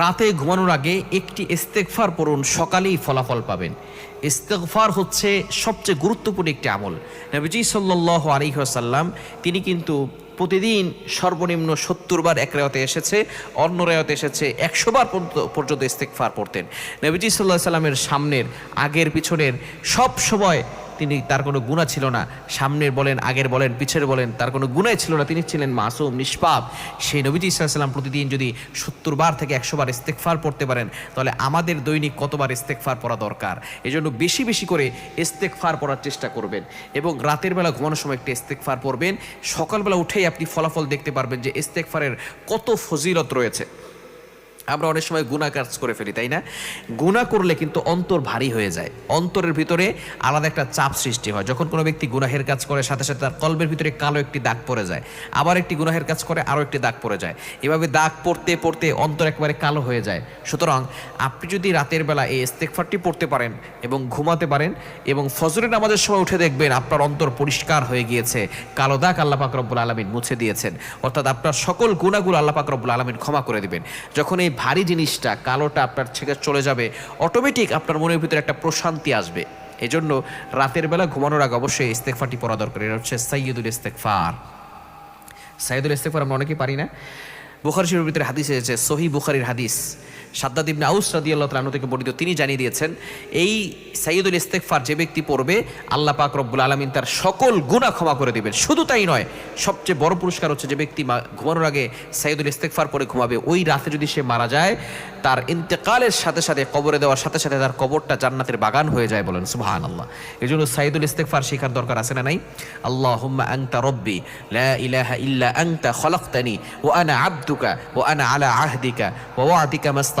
রাতে ঘুমানোর আগে একটি ইস্তেকফার পড়ুন, সকালেই ফলাফল পাবেন। ইস্তেকফার হচ্ছে সবচেয়ে গুরুত্বপূর্ণ একটি আমল। নবীজি সাল্লাহ আলিহাসাল্লাম তিনি কিন্তু প্রতিদিন সর্বনিম্ন সত্তর বার এক রেওয়াতে এসেছে, অন্য রেওয়াতে এসেছে একশো বার পর্যন্ত ইস্তেকফার পড়তেন। নবীজি সাল্লাহ সাল্লামের সামনের, আগের, পিছনের সব সময় তিনি তার কোনো গুণা ছিল না। সামনের বলেন, আগের বলেন, পিছের বলেন, তার কোনো গুণাই ছিল না। তিনি ছিলেন মাসুম, নিষ্পাপ। সেই নবীজি ইসলাম প্রতিদিন যদি সত্তর বার থেকে একশো বার ইস্তেকফার পড়তে পারেন, তাহলে আমাদের দৈনিক কতবার ইস্তেকফার পড়া দরকার? এই জন্য বেশি বেশি করে ইস্তেকফার পড়ার চেষ্টা করবেন এবং রাতের বেলা ঘুমানোর সময় একটি ইস্তেকফার পড়বেন। সকালবেলা উঠেই আপনি ফলাফল দেখতে পারবেন যে ইস্তেকফারের কত ফজিলত রয়েছে। আমরা অনেক সময় গুণা কাজ করে ফেলি, তাই না? গুণা করলে কিন্তু অন্তর ভারী হয়ে যায়। অন্তরের ভিতরে আলাদা একটা চাপ সৃষ্টি হয়। যখন কোনো ব্যক্তি গুনাহের কাজ করে, সাথে সাথে তার কলবের ভিতরে কালো একটি দাগ পড়ে যায়। আবার একটি গুনাহের কাজ করে, আরও একটি দাগ পড়ে যায়। এভাবে দাগ পড়তে পড়তে অন্তর একেবারে কালো হয়ে যায়। সুতরাং আপনি যদি রাতের বেলা এই ইস্তেকফারটি পড়তে পারেন এবং ঘুমাতে পারেন এবং ফজরের নামাজের সময় উঠে দেখবেন আপনার অন্তর পরিষ্কার হয়ে গিয়েছে, কালো দাগ আল্লাহ পাক রব্বুল আলমিন মুছে দিয়েছেন। অর্থাৎ আপনার সকল গুণাগুলো আল্লাহ পাক রব্বুল আলমিন ক্ষমা করে দিবেন। যখন এই ভারী জিনিসটা কালোটা আপনার থেকে চলে যাবে। অটোমেটিক আপনার মনের ভিতরে একটা প্রশান্তি আসবে। এজন্য রাতের বেলা ঘুমানোর আগে অবশ্যই ইস্তেকফাটি পড়া দরকার। এটা হচ্ছে সাইয়দুল ইস্তেকফার সাইয়দুল ইস্তেকফার আমরা অনেকেই পারি না। বুখারি শরীফের ভিতরে হাদিস এসেছে সহি বুখারির হাদিস। সাদ্দাদ ইবনে আউস রাদিয়াল্লাহু তাআলা থেকে বর্ণিত, তিনি জানিয়ে দিয়েছেন, এই সাইয়দুল ইস্তেকফার যে ব্যক্তি পড়বে, আল্লাহ পাক রব্বুল আলামিন তার সকল গুনাহ ক্ষমা করে দিবেন। শুধু তাই নয়, সবচেয়ে বড় পুরস্কার হচ্ছে যে ব্যক্তি ঘুমানোর আগে সাইয়দুল ইস্তেকফার পরে ঘুমাবে। ওই রাতে যদি সে মারা যায়, তার ইন্তেকালের সাথে সাথে, কবরে দেওয়ার সাথে সাথে তার কবরটা জান্নাতের বাগান হয়ে যায় বলেন, সুবহানাল্লাহ। এই জন্য সাইদুল ইস্তেকফার শেখার দরকার আছে না নাই? আল্লাহুম্মা আনতা রব্বি, লা ইলাহা ইল্লা আনতা খলাকতানি, ওয়া আনা আবদুকা, ওয়া আনা আলা আহদিকা, ওয়া ওয়া'দিকা মাস্তাতা'তু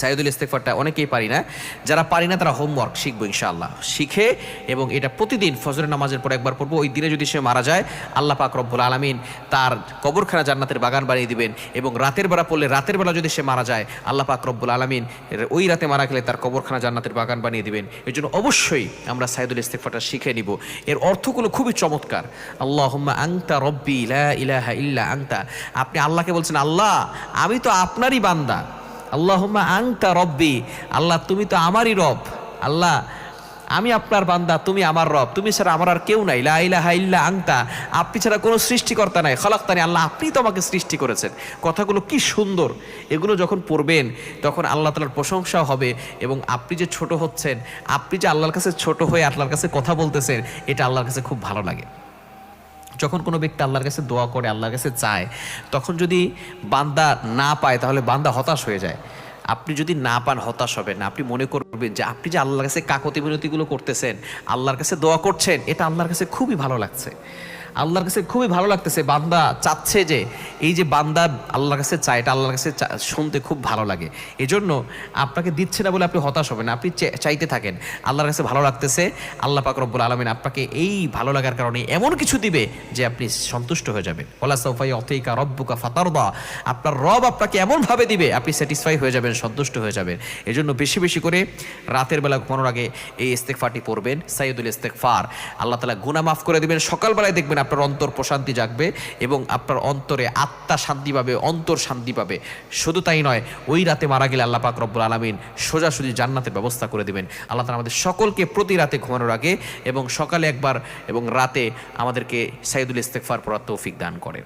সাইদুল ইস্তেকফারটা অনেকেই পারি না। যারা পারি না, তারা হোমওয়ার্ক শিখব ইনশাআল্লাহ। শিখে এবং এটা প্রতিদিন ফজরের নামাজের পর একবার পড়ব। ওই দিনে যদি সে মারা যায়, আল্লাহ পাক রব্বুল আলমিন তার কবরখানা জান্নাতের বাগান বানিয়ে দিবেন এবং রাতের বেলা পড়লে রাতের বেলা যদি সে মারা যায়, আল্লাহ পাক রব্বুল আলমিন ওই রাতে মারা গেলে তার কবরখানা জান্নাতের বাগান বানিয়ে দিবেন। এই জন্য অবশ্যই আমরা সাইদুল ইস্তেকফারটা শিখে নিব। এর অর্থগুলো খুবই চমৎকার। আল্লাহ আংতা রব্বি ইলাহা ইল্লা আংতা আপনি আল্লাহকে বলছেন, আল্লাহ, আমি তো আপনারই বান্দা। আল্লাহুম্মা আংতা রব্বি। আল্লাহ, তুমি তো আমারই রব। আল্লাহ, আমি আপনার বান্দা, তুমি আমার রব। তুমি ছাড়া আমার আর কেউ নাই। লা ইলাহা ইল্লা আংতা আপনি ছাড়া কোনো সৃষ্টিকর্তা নাই। খলাক্তানি আল্লাহ আপনি তো আমাকে সৃষ্টি করেছেন। কথাগুলো কি সুন্দর। এগুলো যখন পড়বেন, তখন আল্লাহ তালার প্রশংসা হবে এবং আপনি যে ছোট হচ্ছেন, আপনি যে আল্লাহর কাছে ছোট হয়ে আল্লাহর কাছে কথা বলতেছেন, এটা আল্লাহর কাছে খুব ভালো লাগে। যখন কোনো ব্যক্তি আল্লাহর কাছে দোয়া করে, আল্লাহর কাছে চায়, তখন যদি বান্দা না পায়, তাহলে বান্দা হতাশ হয়ে যায়। আপনি যদি না পান, হতাশ হবেন না। আপনি মনে করবেন যে, আপনি যে আল্লাহর কাছে কাকতি মিনতিগুলো করতেছেন, আল্লাহর কাছে দোয়া করছেন, এটা আল্লাহর কাছে খুবই ভালো লাগছে। আল্লাহর কাছে খুবই ভালো লাগতেছে, বান্দা চাচ্ছে যে এই যে বান্দা আল্লাহর কাছে চায়, এটা আল্লাহর কাছে শুনতে খুব ভালো লাগে। এজন্য আপনাকে দিচ্ছে না বলে আপনি হতাশ হবেন, আপনি চাইতে থাকেন। আল্লাহর কাছে ভালো লাগতেছে, আল্লাহ পাক রব্বুল আলমিন আপনাকে এই ভালো লাগার কারণে এমন কিছু দিবে যে আপনি সন্তুষ্ট হয়ে যাবেন। ওলা সৌফাই অথৈকা রব্বুকা ফাতারদা। আপনার রব আপনাকে এমনভাবে দিবে, আপনি স্যাটিসফাই হয়ে যাবেন, সন্তুষ্ট হয়ে যাবেন। এজন্য বেশি বেশি করে রাতের বেলা ঘুমানোর আগে এই ইস্তেকফারটি পড়বেন সাইয়দুল ইস্তেকফার আল্লাহ তালা গুনাহ মাফ করে দিবেন, সকালবেলায় দেখবেন আপনার অন্তর প্রশান্তি জাগবে এবং আপনার অন্তরে আত্মা শান্তি পাবে, অন্তর শান্তি পাবে। শুধু তাই নয়, ওই রাতে মারা গেলে আল্লাহ পাক রব্বুল আলমিন সোজাসুজি জান্নাতের ব্যবস্থা করে দেবেন। আল্লাহ তালা আমাদের সকলকে প্রতি রাতে ঘুমানোর আগে এবং সকালে একবার এবং রাতে আমাদেরকে সাইদুল ইস্তেকফার পড়ার তৌফিক দান করেন।